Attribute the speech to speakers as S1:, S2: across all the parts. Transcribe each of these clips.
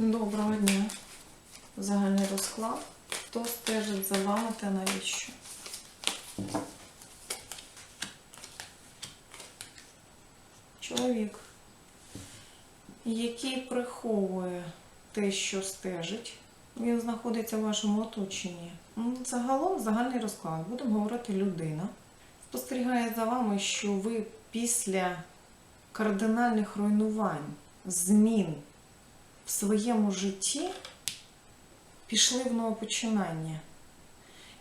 S1: Доброго дня. Загальний розклад. Хто стежить за вами та навіщо? Чоловік, який приховує те, що стежить, він знаходиться в вашому оточенні. Загалом загальний розклад. Будемо говорити людина. Спостерігає за вами, що ви після кардинальних руйнувань, змін в своєму житті пішли в нове починання.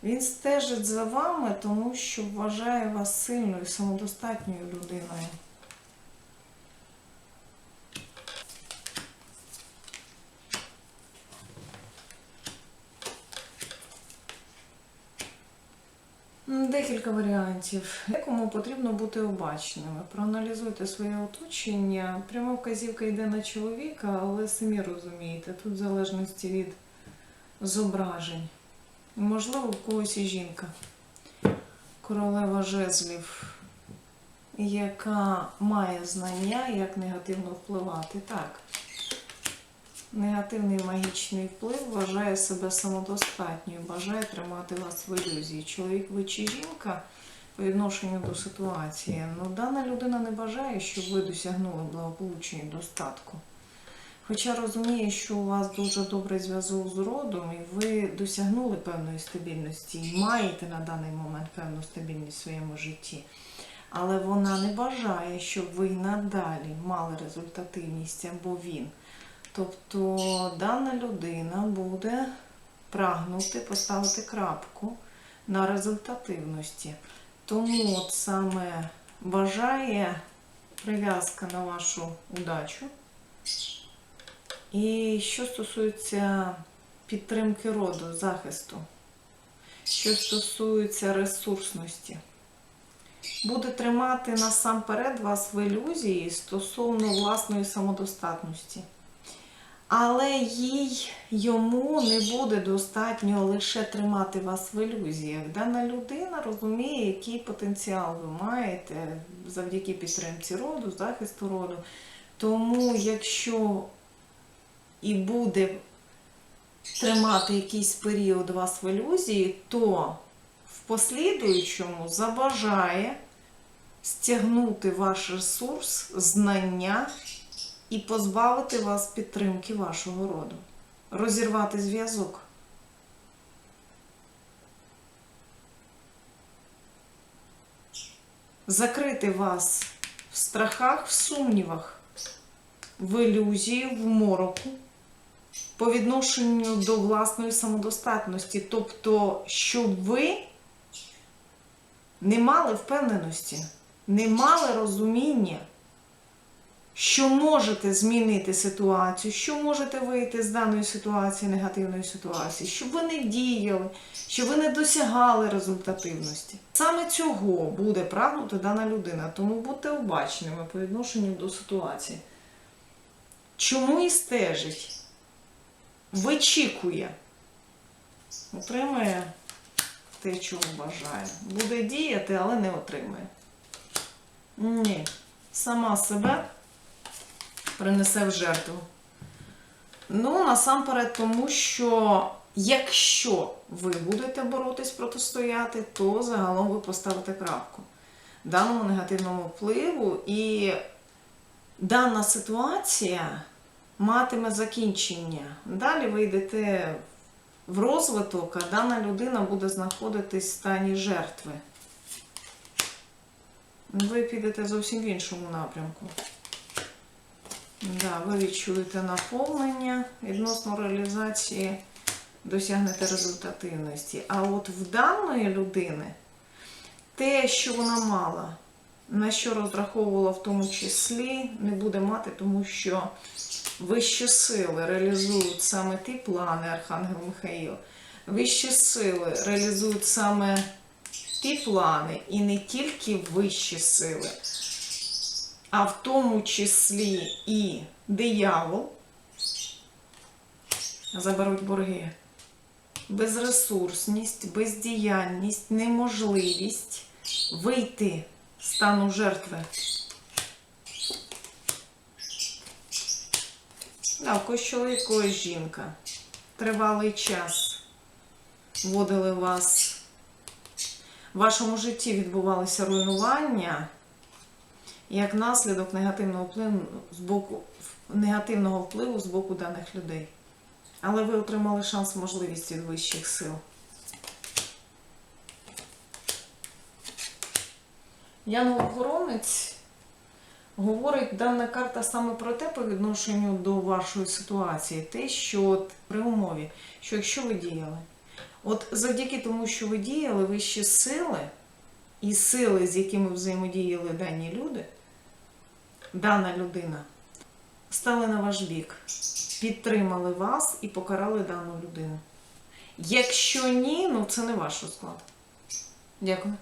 S1: Він стежить за вами, тому що вважає вас сильною, самодостатньою людиною. Декілька варіантів. Декому потрібно бути обачними. Проаналізуйте своє оточення. Пряма вказівка йде на чоловіка, але самі розумієте, тут в залежності від зображень. Можливо, в когось і жінка. Королева жезлів, яка має знання, як негативно впливати. Так. Негативний магічний вплив вважає себе самодостатньою, бажає тримати вас в ілюзії. Чоловік ви чи жінка по відношенню до ситуації. Ну, дана людина не бажає, щоб ви досягнули благополуччя і достатку. Хоча розуміє, що у вас дуже добрий зв'язок з родом, і ви досягнули певної стабільності, і маєте на даний момент певну стабільність в своєму житті. Але вона не бажає, щоб ви надалі мали результативність або він. Тобто дана людина буде прагнути поставити крапку на результативності. Тому от саме бажає прив'язка на вашу удачу. І що стосується підтримки роду, захисту, що стосується ресурсності, буде тримати насамперед вас в ілюзії стосовно власної самодостатності. Але їй йому не буде достатньо лише тримати вас в ілюзіях. Дана людина розуміє, який потенціал ви маєте завдяки підтримці роду, захисту роду. Тому, якщо і буде тримати якийсь період вас в ілюзії, то в послідуючому забажає стягнути ваш ресурс, знання і позбавити вас підтримки вашого роду, розірвати зв'язок. Закрити вас в страхах, в сумнівах, в ілюзії, в мороку по відношенню до власної самодостатності. Тобто, щоб ви не мали впевненості, не мали розуміння що можете змінити ситуацію, що можете вийти з даної ситуації, негативної ситуації, щоб ви не діяли, щоб ви не досягали результативності. Саме цього буде прагнути дана людина, тому будьте обачними по відношенню до ситуації. Чому і стежить? Вичікує, отримає те, чого бажає. Буде діяти, але не отримає. Ні, сама себе принесе в жертву? Ну, насамперед, тому що якщо ви будете боротись протистояти, то загалом ви поставите крапку даному негативному впливу, і дана ситуація матиме закінчення. Далі ви йдете в розвиток, а дана людина буде знаходитись в стані жертви. Ви підете зовсім в іншому напрямку. Да, ви відчуєте наповнення відносно реалізації, досягнете результативності. А от в даної людини те, що вона мала, на що розраховувала в тому числі, не буде мати, тому що вищі сили реалізують саме ті плани Архангел Михаїл. Вищі сили реалізують саме ті плани, і не тільки вищі сили а в тому числі і диявол, заберуть борги. Безресурсність, бездіяльність, неможливість вийти з стану жертви. Да, когось чоловік, когось жінка. Тривалий час вводили вас. В вашому житті відбувалися руйнування, як наслідок негативного впливу з боку, негативного впливу з боку даних людей. Але ви отримали шанс, можливість від вищих сил. Янгол-охоронець говорить дана карта саме про те по відношенню до вашої ситуації, те, що от при умові, що якщо ви діяли, от завдяки тому, що ви діяли, вищі сили і сили, з якими взаємодіяли дані люди, дана людина, стали на ваш бік, підтримали вас і покарали дану людину. Якщо ні, ну це не ваш розклад. Дякую.